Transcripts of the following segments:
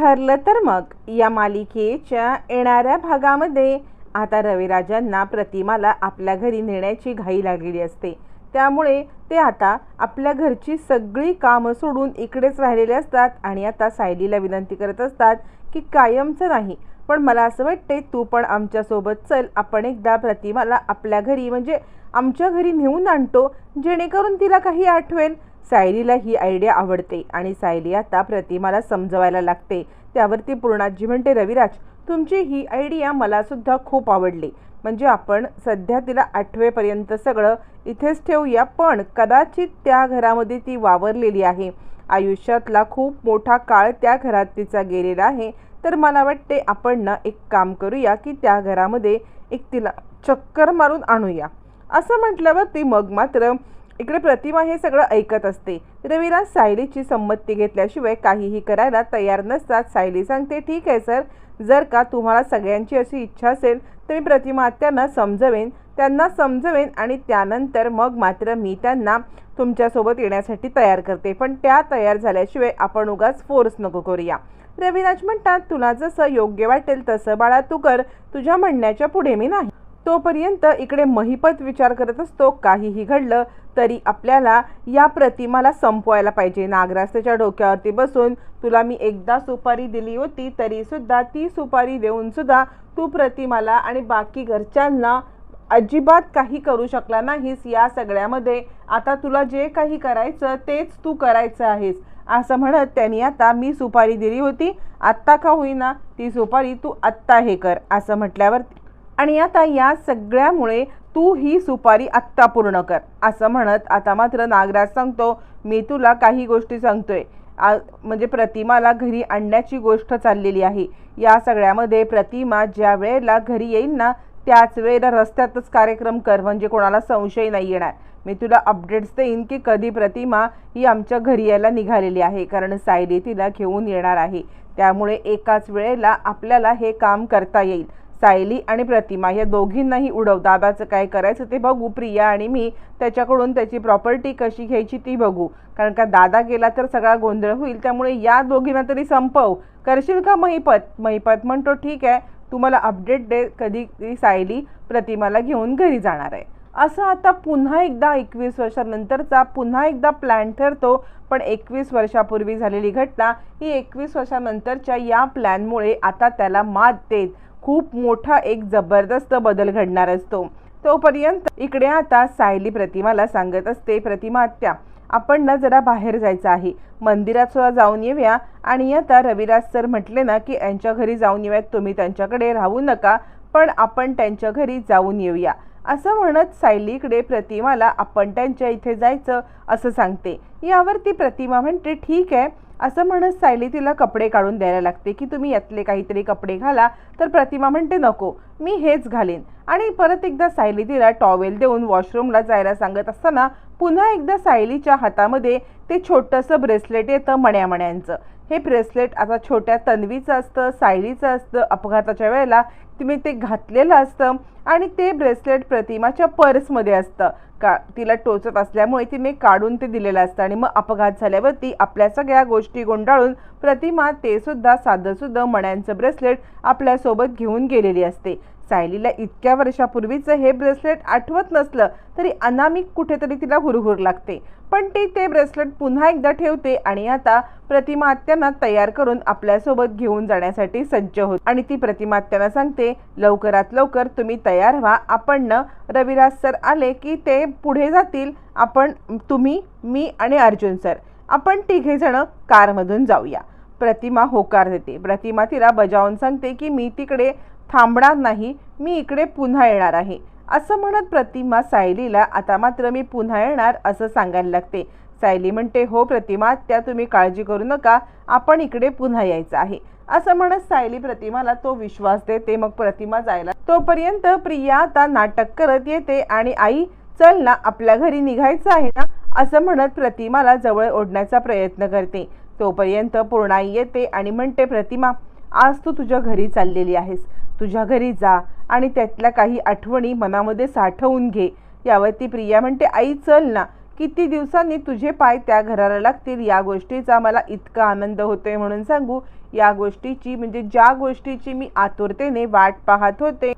ठरलं तर मग या मालिकेच्या येणाऱ्या भागामध्ये आता रविराजांना प्रतिमाला आपल्या घरी नेण्याची घाई लागलेली असते. त्यामुळे ते आता आपल्या घरची सगळी कामं सोडून इकडेच राहिलेले असतात आणि आता सायलीला विनंती करत असतात की कायमचं नाही पण मला असं वाटते तू पण आमच्यासोबत चल. आपण एकदा प्रतिमाला आपल्या घरी म्हणजे आमच्या घरी नेऊन आणतो जेणेकरून तिला काही आठवेल. सायलीला ही आयडिया आवडते आणि सायली आता प्रतिमाला समजवायला लागते. त्यावरती पूर्णाजी म्हणते रविराज तुमची ही आयडिया मलासुद्धा खूप आवडली. म्हणजे आपण सध्या तिला आठवेपर्यंत सगळं इथेच ठेवूया पण कदाचित त्या घरामध्ये ती वावरलेली आहे. आयुष्यातला खूप मोठा काळ त्या घरात तिचा गेलेला आहे. तर मला वाटते आपण ना एक काम करूया की त्या घरामध्ये एक तिला चक्कर मारून आणूया. असं म्हटल्यावरती मग मात्र इकडे प्रतिमा हे सगळं ऐकत असते. रवीला सायलीची संमती घेतल्याशिवाय काहीही करायला तयार नसतात. सायली सांगते ठीक आहे सर जर का तुम्हाला सगळ्यांची अशी इच्छा असेल तर मी प्रतिमा त्यांना समजवेन त्यांना समजवेन आणि त्यानंतर मग मात्र मी त्यांना तुमच्यासोबत येण्यासाठी तयार करते. पण त्या तयार झाल्याशिवाय आपण उगाच फोर्स नको करूया. रविराज म्हणतात तुला जसं योग्य वाटेल तसं बाळा तू कर. तुझ्या म्हणण्याच्या पुढे मी नाही. तोपर्यंत इकडे महिपत विचार करत असतो काहीही घडलं तरी आपल्याला या प्रतिमाला संपवायला पाहिजे. नागराज त्याच्या डोक्यावरती बसून तुला मी एकदा सुपारी दिली होती तरी सुद्धा ती सुपारी देऊन सुद्धा तू प्रतिमाला आणि बाकी घरच्यांना अजिबात काही करू शकला नाहीस. या सगळ्यामध्ये आता तुला जे काही करायचं तेच तू करायचं आहेस. असं म्हणत त्यांनी आता मी सुपारी दिली होती. आत्ता का होईना? ती सुपारी तू आत्ता हे कर असं म्हटल्यावर आणि आता या सगळ्यामुळे तू ही सुपारी आत्ता पूर्ण कर असं म्हणत आता मात्र नागराज सांगतो मी तुला काही गोष्टी सांगतोय. आ म्हणजे प्रतिमाला घरी आणण्याची गोष्ट चाललेली आहे. या सगळ्यामध्ये प्रतिमा ज्या वेळेला घरी येईल ना त्याच वेळेला रस्त्यातच कार्यक्रम कर म्हणजे कोणाला संशय नाही येणार. मी तुला अपडेट्स देईन की कधी प्रतिमा ही आमच्या घरी यायला निघालेली आहे कारण सायली तिला घेऊन येणार आहे. त्यामुळे एकाच वेळेला आपल्याला हे काम करता येईल. सायली आणि प्रतिमा या दोघींनाही उडव दादाचं काय करायचं ते बघू प्रिया आणि मी त्याच्याकडून त्याची प्रॉपर्टी कशी घ्यायची ती बघू. कारण का दादा गेला तर सगळा गोंधळ होईल त्यामुळे या दोघींना तरी संपव. करशील का महिपत? महिपत म्हणतो ठीक आहे तुम्हाला अपडेट दे कधी सायली प्रतिमाला घेऊन घरी जाणार आहे. असं आता पुन्हा एकदा एकवीस वर्षानंतरचा पुन्हा एकदा प्लॅन ठरतो पण एकवीस वर्षापूर्वी झालेली घटना ही एकवीस वर्षानंतरच्या या प्लॅनमुळे आता त्याला मात देत खूप मोठा एक जबरदस्त बदल घडणार असतो. तोपर्यंत इकडे आता सायली प्रतिमाला सांगत असते प्रतिमा आत्या आपण ना जरा बाहेर जायचं आहे. मंदिरात सुद्धा जाऊन येऊया. आणि आता रविराज सर म्हटले ना की यांच्या घरी जाऊन येऊयात तुम्ही त्यांच्याकडे राहू नका पण आपण त्यांच्या घरी जाऊन येऊया. असं म्हणत सायलीकडे प्रतिमाला आपण त्यांच्या इथे जायचं असं सांगते. यावरती प्रतिमा म्हणते ठीक आहे. असं म्हणत सायली तिला कपडे काढून द्यायला लागते की तुम्ही यातले काहीतरी कपडे घाला. तर प्रतिमा म्हणते नको मी हेच घालेन. आणि परत एकदा सायली तिला टॉवेल देऊन वॉशरूमला जायला सांगत असताना पुन्हा एकदा सायलीच्या हातामध्ये ते छोटंसं ब्रेसलेट येतं मण्यामण्यांचं. हे ब्रेसलेट आता छोट्या तन्वीचं असतं सायलीचं असतं अपघाताच्या वेळेला तुम्ही ते घातलेलं असतं आणि ते ब्रेसलेट प्रतिमाच्या पर्समध्ये असतं. का तिला टोचत असल्यामुळे तिने काढून ते दिलेलं असतं आणि मग अपघात झाल्यावरती आपल्या सगळ्या गोष्टी गोंडाळून प्रतिमा ते सुद्धा साधंसुद्धा मण्यांचं ब्रेसलेट आपल्यासोबत घेऊन गेलेली असते. सायलीला इतक्या वर्षापूर्वीचं हे ब्रेसलेट आठवत नसलं तरी अनामिक कुठेतरी तिला हुरहुर लागते. पण ती ते ब्रेसलेट पुन्हा एकदा ठेवते आणि आता प्रतिमा आत्यांना तयार करून आपल्यासोबत घेऊन जाण्यासाठी सज्ज होत. आणि ती प्रतिमा आत्यांना सांगते लवकरात लवकर तुम्ही तयार व्हा. आपण न रविराज सर आले की ते पुढे जातील. आपण तुम्ही मी आणि अर्जुन सर. आपण तिघेजणं कारमधून जाऊया. प्रतिमा होकार देते. प्रतिमा तिला बजावून सांगते की मी तिकडे थांबणार नाही मी इकडे पुन्हा येणार आहे. असं म्हणत प्रतिमा सायलीला आता मात्र मी पुन्हा येणार असं सांगायला लागते. सायली म्हणते हो प्रतिमा त्या तुम्ही काळजी करू नका आपण इकडे पुन्हा यायचं आहे. असं म्हणत सायली प्रतिमाला तो विश्वास देते मग प्रतिमा जायला तोपर्यंत प्रिया आता नाटक करत येते आणि आई चल ना आपल्या घरी निघायचं आहे ना असं म्हणत प्रतिमाला जवळ ओढण्याचा प्रयत्न करते. तोपर्यंत पूर्णाई येते आणि म्हणते प्रतिमा आज तू तुझ्या घरी चाललेली आहेस. तुझ्या घरी जा आणि त्यातल्या काही आठवणी मनामध्ये साठवून घे. यावरती प्रिया म्हणते आई चल ना. किती दिवसांनी तुझे पाय त्या घराला लागतील? या गोष्टीचा मला इतका आनंद होतोय म्हणून सांगू. या गोष्टीची म्हणजे ज्या गोष्टीची मी आतुरतेने वाट पाहत होते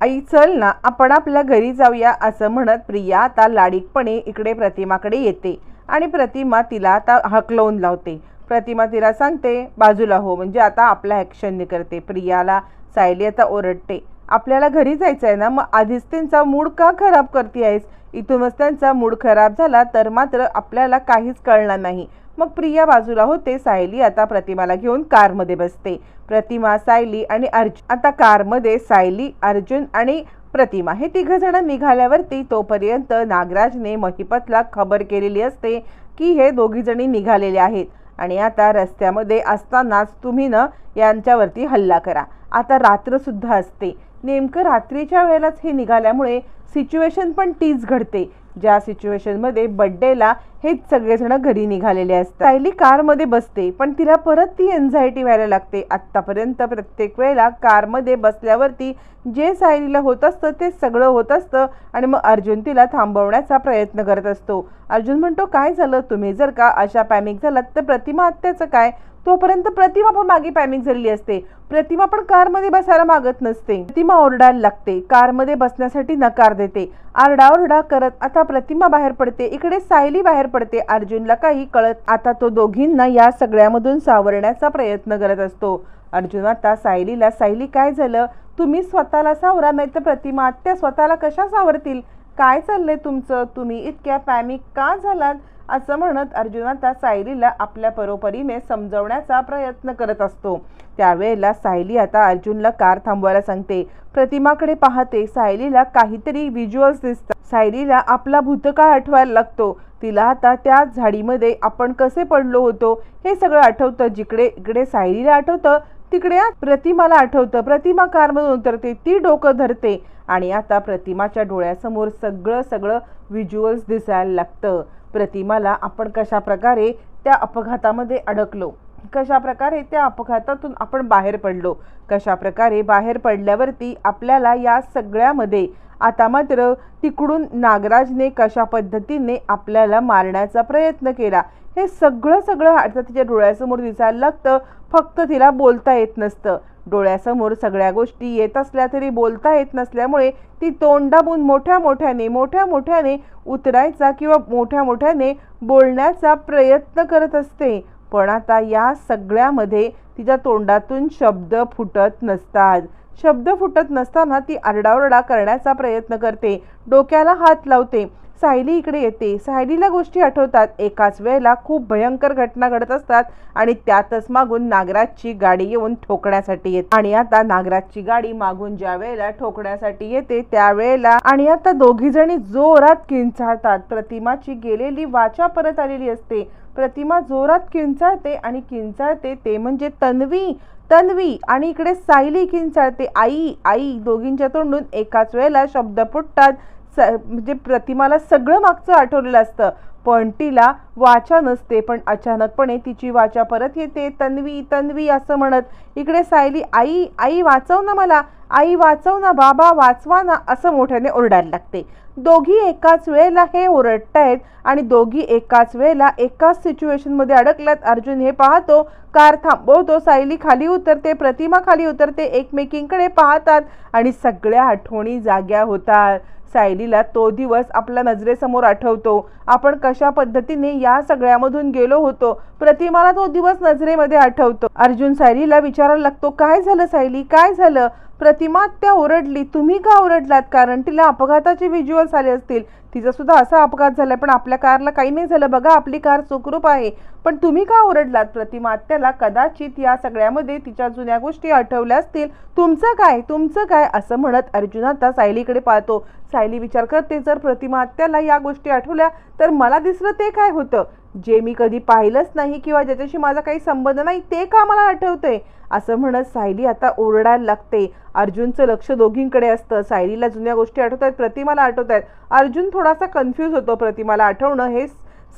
आई चल ना. आपण आपल्या घरी जाऊया असं म्हणत प्रिया आता लाडीकपणे इकडे प्रतिमाकडे येते आणि प्रतिमा तिला आता हकलवून लावते. प्रतिमा तिला सांगते बाजूला हो म्हणजे आता आपला ॲक्शनने करते. प्रियाला सायली आता ओरडते. आपल्याला घरी जायचं आहे ना मग आधीच त्यांचा मूड का खराब करते आहेस इथूनच त्यांचा मूड खराब झाला तर मात्र आपल्याला काहीच कळणार नाही. मग प्रिया बाजूला होते सायली आता प्रतिमाला घेऊन कारमध्ये बसते. प्रतिमा सायली आणि अर्जुन. आता कारमध्ये सायली अर्जुन आणि प्रतिमा हे तिघ जण निघाल्यावरती तोपर्यंत नागराजने महिपतला खबर केलेली असते की हे दोघीजणी निघालेले आहेत. आणि आता रस्त्यामध्ये असतानाच तुम्ही न यांच्यावरती हल्ला करा. आता रात्रसुद्धा असते. नेमकं रात्रीच्या वेळेलाच हे निघाल्यामुळे सिच्युएशन पण तीच घडते. ज्या सिच्युएशनमध्ये बड्डेला हेच सगळेजण घरी निघालेले असतात. सायली कारमध्ये बसते पण तिला परत ती एन्झायटी व्हायला लागते. आत्तापर्यंत प्रत्येक वेळेला कारमध्ये बसल्यावरती जे सायलीला होत असतं ते सगळं होत असतं आणि मग अर्जुन तिला थांबवण्याचा प्रयत्न करत असतो. अर्जुन म्हणतो काय झालं? तुम्ही जर का अशा पॅनिक झालात तर प्रतिमा हत्याचं काय? तोपर्यंत प्रतिमा पण मागे पॅनिक झालेली असते. प्रतिमा पण कारमध्ये बसायला मागत नसते. प्रतिमा ओरडायला लागते. कारमध्ये बसण्यासाठी नकार देते. आरडाओरडा करत आता प्रतिमा बाहेर पडते. इकडे सायली बाहेर पडते. अर्जुनला काही कळत आता तो दोघींना या सगळ्यामधून सावरण्याचा प्रयत्न करत असतो. अर्जुन आता सायलीला सायली काय झालं? तुम्ही स्वतःला सावरा नाही तर प्रतिमा त्या स्वतःला कशा सावरतील? काय चाललंय तुमचं? तुम्ही इतक्या पॅनिक का झालात? असं म्हणत अर्जुन आता सायलीला आपल्या परोपरीने समजवण्याचा प्रयत्न करत असतो. त्यावेळेला सायली आता अर्जुनला कार थांबवायला सांगते. प्रतिमाकडे पाहते सायलीला काहीतरी व्हिज्युअल्स दिसतात. सायलीला आपला भूतकाळ आठवायला लागतो. तिला आता त्या झाडीमध्ये आपण कसे पडलो होतो हे सगळं आठवतं. जिकडे इकडे सायलीला आठवतं तिकडे प्रतिमाला आठवतं. प्रतिमा कारमधून उतरते ती डोकं धरते आणि आता प्रतिमाच्या डोळ्यासमोर सगळं सगळं व्हिज्युअल्स दिसायला लागतं. प्रतिमाला आपण कशा प्रकारे त्या अपघातामध्ये अडकलो? कशा प्रकारे त्या अपघातातून आपण बाहेर पडलो? कशा प्रकारे बाहेर पडल्यावरती आपल्याला या सगळ्यामध्ये आता मात्र तिकडून नागराजने कशा पद्धतीने आपल्याला मारण्याचा प्रयत्न केला हे सगळं सगळं आता तिच्या डोळ्यासमोर दिसायला लागतं. फक्त तिला बोलता येत नसतं. डोळ्यासमोर सगळ्या गोष्टी येत असल्या तरी बोलता येत नसल्यामुळे ती तोंडाबून मोठ्या मोठ्याने मोठ्या मोठ्याने उतरायचा किंवा मोठ्या मोठ्याने बोलण्याचा प्रयत्न करत असते. पण आता या सगळ्यामध्ये तिच्या तोंडातून शब्द फुटत नसतात. शब्द फुटत नसताना ती आरडाओरडा करण्याचा प्रयत्न करते. डोक्याला हात लावते. सायली इकडे येते. सायलीला गोष्टी आठवतात. एकाच वेळेला खूप भयंकर घटना घडत असतात आणि त्यातच मागून नागराजची गाडी येऊन ठोकण्यासाठी येते. आणि आता नागराजची गाडी मागून ज्या वेळेला ठोकण्यासाठी येते त्यावेळेला आणि आता दोघी जणी जोरात किंचाळतात. प्रतिमाची गेलेली वाचा परत आलेली असते. प्रतिमा जोरात किंचाळते आणि किंचाळते ते म्हणजे तन्वी तन्वी आणि इकडे सायली किंचाळते. आई आई दोघींच्या तोंडून एकाच वेळेला शब्द फुटतात. स म्हणजे प्रतिमाला सगळं मागचं आठवलेलं असतं. पण तिला वाचा नसते पण अचानकपणे तिची वाचा परत येते. तन्वी तन्वी असं म्हणत इकडे सायली आई आई वाचव ना मला आई वाचव ना बाबा वाचवा ना असं मोठ्याने ओरडायला लागते. दोघी एकाच वेळेला हे ओरडतायत आणि दोघी एकाच वेळेला एकाच सिच्युएशनमध्ये अडकल्यात. अर्जुन हे पाहतो कार थांबवतो सायली खाली उतरते प्रतिमा खाली उतरते एकमेकींकडे पाहतात आणि सगळ्या आठवणी जाग्या होतात. सायलीला तो दिवस आपल्या नजरेसमोर आठवतो. आपण कशा अशा पद्धतीने या सगळ्यामधून गेलो होतो. प्रतिमाला तो दिवस नजरेमध्ये आठवतो. अर्जुन सायलीला विचारायला लागतो काय झालं सायली? काय झालं? प्रतिमा त्या ओरडली. तुम्ही का ओरडलात? कारण तिला अपघाताचे व्हिज्युअल्स आले असतील. तिचा सुद्धा असा अपघात झालाय पण आपल्या कारला काही नाही झालं. बघा आपली कार सुखरूप आहे. पण तुम्ही का ओरडलात? प्रतिमा त्याला कदाचित या सगळ्यामध्ये तिच्या जुन्या गोष्टी आठवल्या असतील. तुमचं काय? तुमचं काय? असं म्हणत अर्जुन आता सायलीकडे पाहतो. सायली विचार करते जर प्रतिमा आत्याला या गोष्टी आठवल्या तर मला दिसलं ते काय होतं? जे मी कधी पाहिलंच नाही किंवा ज्याच्याशी माझा काही संबंध नाही ते का मला आठवतंय? असं म्हणत सायली आता ओरडायला लागते. अर्जुनचं लक्ष दोघींकडे असतं. सायलीला जुन्या गोष्टी आठवत आहेत प्रतिमाला आठवत आहेत अर्जुन थोडासा कन्फ्यूज होतो. प्रतिमाला आठवणं हे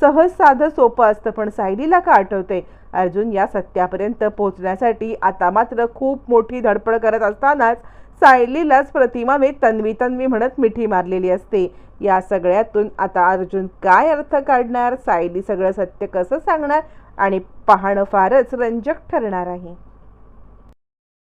सहज साधं सोपं असतं पण सायलीला का आठवते अर्जुन या सत्यापर्यंत पोहोचण्यासाठी आता मात्र खूप मोठी धडपड करत असतानाच सायलीलाच प्रतिमाने तन्वी तन्वी म्हणत मिठी मारलेली असते. या सगळ्यातून आता अर्जुन काय अर्थ काढणार? सायली सगळं सत्य कसं सांगणार? आणि पाहणं फारच रंजक ठरणार आहे.